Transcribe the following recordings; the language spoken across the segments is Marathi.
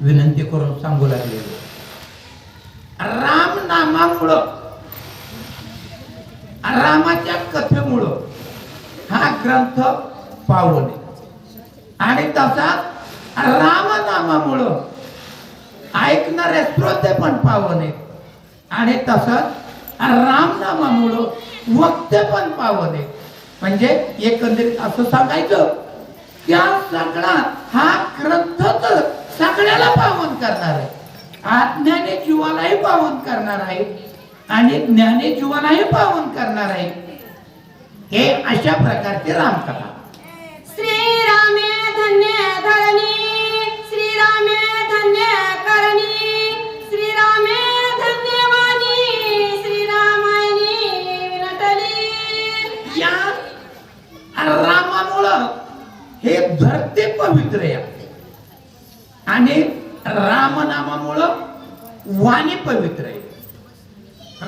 विनंती करून सांगू लागले. राम नामामुळं रामाच्या कथेमुळं हा ग्रंथ पावन आहे आणि तसा रामनामामुळं ऐकणारे श्रोते पण पावन आहे आणि तसंच रामनामामुळं वक्ते पण पावन आहे म्हणजे एकंदरीत असं सांगायचं त्या सगळा हा ग्रंथ तर सगळ्याला पावन करणार आहे. आज्ञाने जीवालाही पावन करणार आहे आणि ज्ञाने जीवालाही पावन करणार आहे. हे अशा प्रकारचे रामकथा.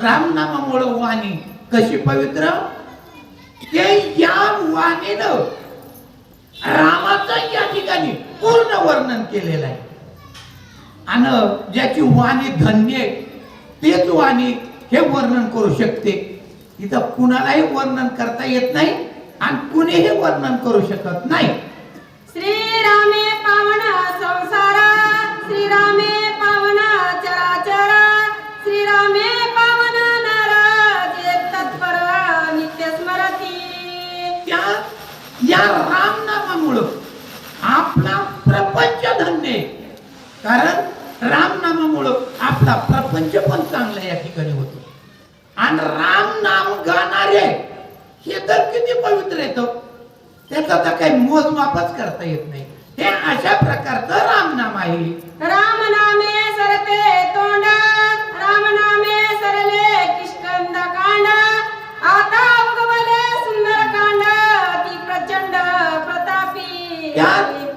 रामनामामुळं वाणी कशी पवित्र? ते या वाणीनं रामाचं या ठिकाणी पूर्ण वर्णन केलेलं आहे. आणि ज्याची वाणी धन्य आहे तेच वाणी हे वर्णन करू शकते. इथं कुणालाही वर्णन करता येत नाही आणि कुणीही वर्णन करू शकत नाही. श्रीरामे पावन संसारा श्रीरामे या रामनामामुळं आपला प्रपंच धन्य कारण रामनामामुळं आपला प्रपंच पण चांगला या ठिकाणी होतो. आणि राम नाम गाणारे हे तर किती पवित्र येतो हो. त्याचा तर काही मोजमापच करता येत नाही. हे अशा प्रकारचं रामनाम आहे.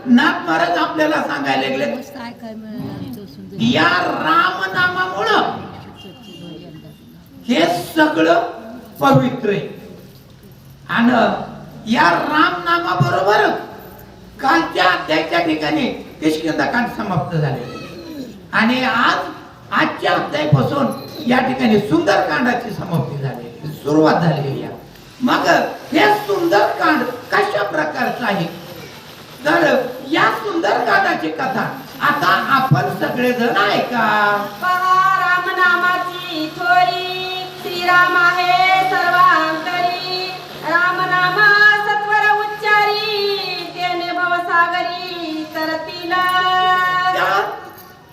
नाथ महाराज आपल्याला सांगायला लागले या काय मिळालं या रामनामामुळं हे सगळं पवित्र आहे. आणि या रामनामाबरोबर कालच्या अध्यायाच्या ठिकाणी किशकिंदाकांड समाप्त झाले. आणि आज आजच्या अध्यायापासून या ठिकाणी सुंदरकांडाची समाप्ती झाली सुरुवात झालेली आहे. मग हे सुंदरकांड कशा प्रकारचं आहे? तर सुंदरकांडाची कथा. आता आपण सगळेजण ऐका. पहा राम नामाची थोरी. श्रीराम आहे सर्वांतरी. राम नाम सत्वर उच्चारी. तेने भवसागरी तरतीला.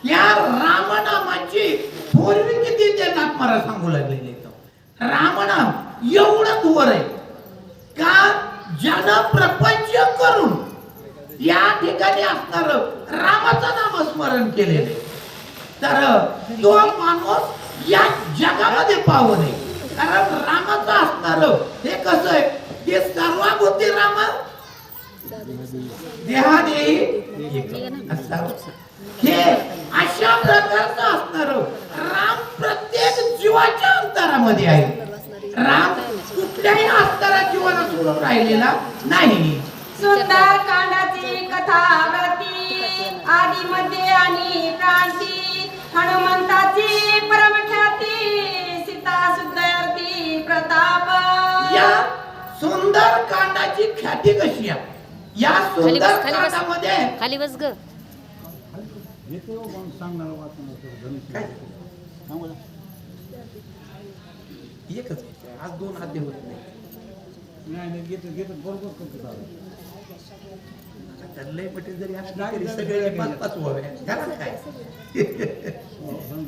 या रामनामाची पूर्वी किती ते मला सांगू लागलेले. रामनाम एवढं दूर आहे का? जन प्रपंच करून या ठिकाणी असणार रामाचं नामस्मरण केलेलं आहे. तर तो माणूस या जगामध्ये पावन कारण रामाचं असणार हे कसं आहे? ते सर्वाभूती राम. देहाने हे अशा प्रकारचं असणार राम प्रत्येक जीवाच्या अंतरामध्ये आहे. राम कुठल्याही अंतरात जीवाला सोडून राहिलेला नाही. सुंदर कानात कथा व्रती आदी मध्ये आणि प्रांती हनुमंताची परमख्याती सीता सुदयती प्रताप. या सुंदर कांडाची ख्याती कशी आहे? या खाली सुंदर बस खाली बस. कांडामध्ये खाली बस ग. एकच. आज दोन हात होत नाही. आता लय पटेल जरी असली तरी सगळे पाच पाच व्हावे घरात काय?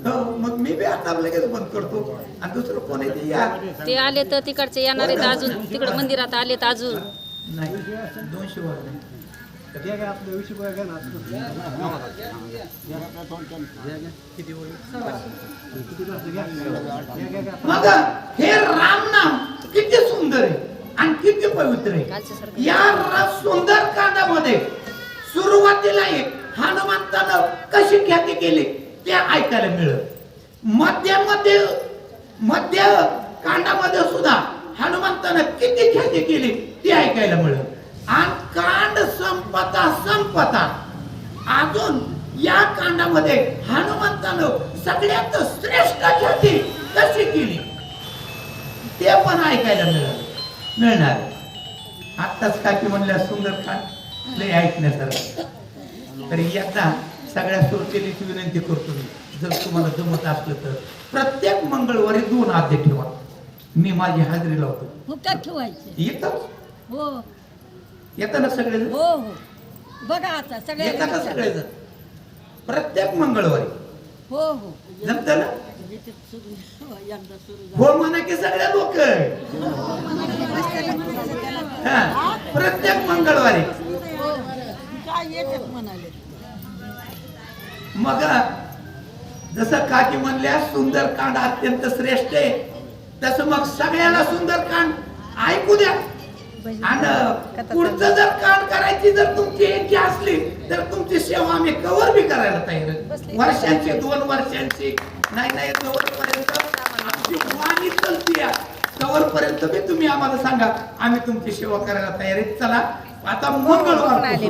हो, मग मी बी आता लगेच बंद करतो. आणि दुसरं कोण येते या. ते आले तर तिकडचे येणार आहेत अजून. तिकडे मंदिरात आलेत अजून. नाही दोनशे वर नाही. किती हे राम सारखं या र- सुंदर कांडामध्ये सुरुवातीला एक हनुमंतानं कशी ख्याती केली ते ऐकायला मिळत मध्यमध्ये मध्य कांडामध्ये सुद्धा हनुमंतानं किती ख्याती केली ते ऐकायला मिळत आणि कांड संपता संपता अजून या कांडामध्ये हनुमंतानं सगळ्यात श्रेष्ठ जाती कशी केली ते पण ऐकायला मिळालं मिळणार. आत्ताच काकी म्हणल्या सुंदरकांड लय ऐकण्यासारखं. तर एकदा सगळ्या सोडकेलीची विनंती करतो मी. जर तुम्हाला जमत असलं तर प्रत्येक मंगळवारी दोन आद्य ठेवा. मी माझी हाजरी लावतो. ठेवायचे. येतं? हो. येतं ना सगळे हो हो. बघा आता सगळे सगळेजण. प्रत्येक मंगळवारी. हो हो. जमत ना? हो म्हणा की सगळ्या लोक. प्रत्येक मंगळवारी. म्हणाले? मग जसं काकी म्हणल्या सुंदरकांड अत्यंत श्रेष्ठ आहे. तसं मग सगळ्याला सुंदरकांड ऐकू द्या. आणि पुढचं जर कांड करायची जर तुमची इच्छा असली तर तुमची सेवा आम्ही कवर बी करायला तयार. वर्षांची दोन वर्षांची नाही नाही कवर पर्यंत आमची वाणी चलती पर्यंत बी तुम्ही आम्हाला सांगा. आम्ही तुमची सेवा करायला तयार आहे. चला आता मंगळवार आज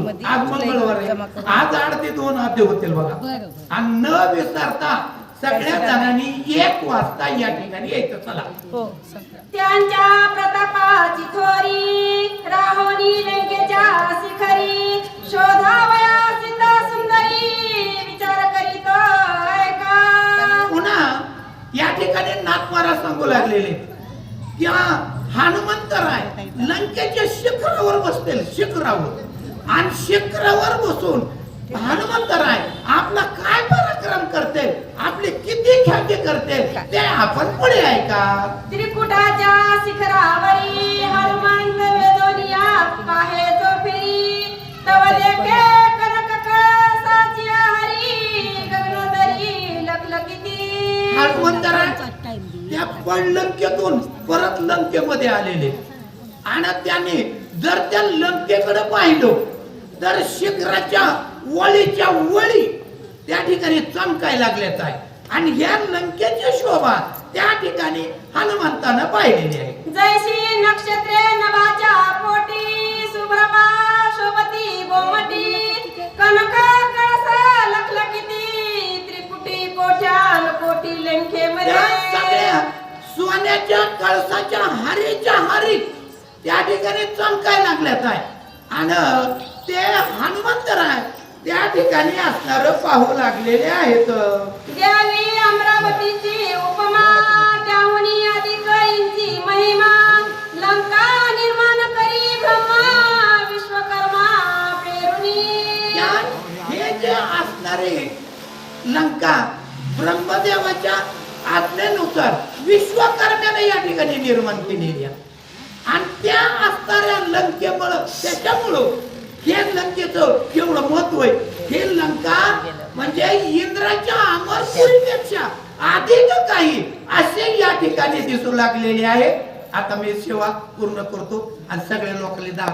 मंगळवार आहे. आज आठ ते दोन आद्य होतील बघा. आणि न विसरता सगळ्या जणांनी एक वाजता या ठिकाणी यायचं. चला. त्यांच्या प्रतापाची थोरी राहोनी लंकेच्या शिखरी शोधावया ठिकाणी नागमारा सांगू लागलेले. त्या हनुमंतराय लंकेच्या शिखरावर बसतील शिखरावर. आणि शिखरावर बसून हनुमंतराय आपला काय पराक्रम करते आपली किती ख्याती करते ते आपण पुढे ऐका त्रिकुटाच्या शिखरावरी हनुमंत वेदोनिया पाहे जो फिरी तव देखे कनक कळसाची हरी गगनोदरी लखलखिती. हनुमंतराय टाइम त्या पण लंकेतून परत लंकेमध्ये आलेले. आणि त्याने जर त्या लंकेकडे पाहिलं तर शिखराच्या वळीच्या वळी त्या ठिकाणी चमकाय लागल्यात आहे. आणि ह्या लंकेची शोभा त्या ठिकाणी हनुमंतानं पाहिलेली आहे जैशी नक्षत्रे नभाच्या पोटी सुभ्रमा कोट्यान कोटी लंके त्या सगळ्या सोन्याच्या कळसाच्या हारीच्या हारी त्या ठिकाणी चमकाय लागल्यात आहे. आणि ते हनुमंतराय त्या ठिकाणी असणार पाहू लागलेले आहेत. द्यावी अमरावतीची उपमा त्याहुनी अधिक इंची महिमा लंका निर्माण करी ब्रह्मा विश्वकर्मा या हे जे असणारे लंका ब्रह्मदेवाच्या आज्ञेनुसार विश्वकर्म्याने या ठिकाणी निर्माण केलेली आहे. आणि त्या असणाऱ्या लंकेमुळं त्याच्यामुळं हे लंकेचं एवढं महत्त्व आहे. हे लंका म्हणजे इंद्राच्या अमरपुरीपेक्षा अधिक काही असे या ठिकाणी दिसू लागलेले आहे. आता मी सेवा पूर्ण करतो आणि सगळ्या लोकांनी दाखव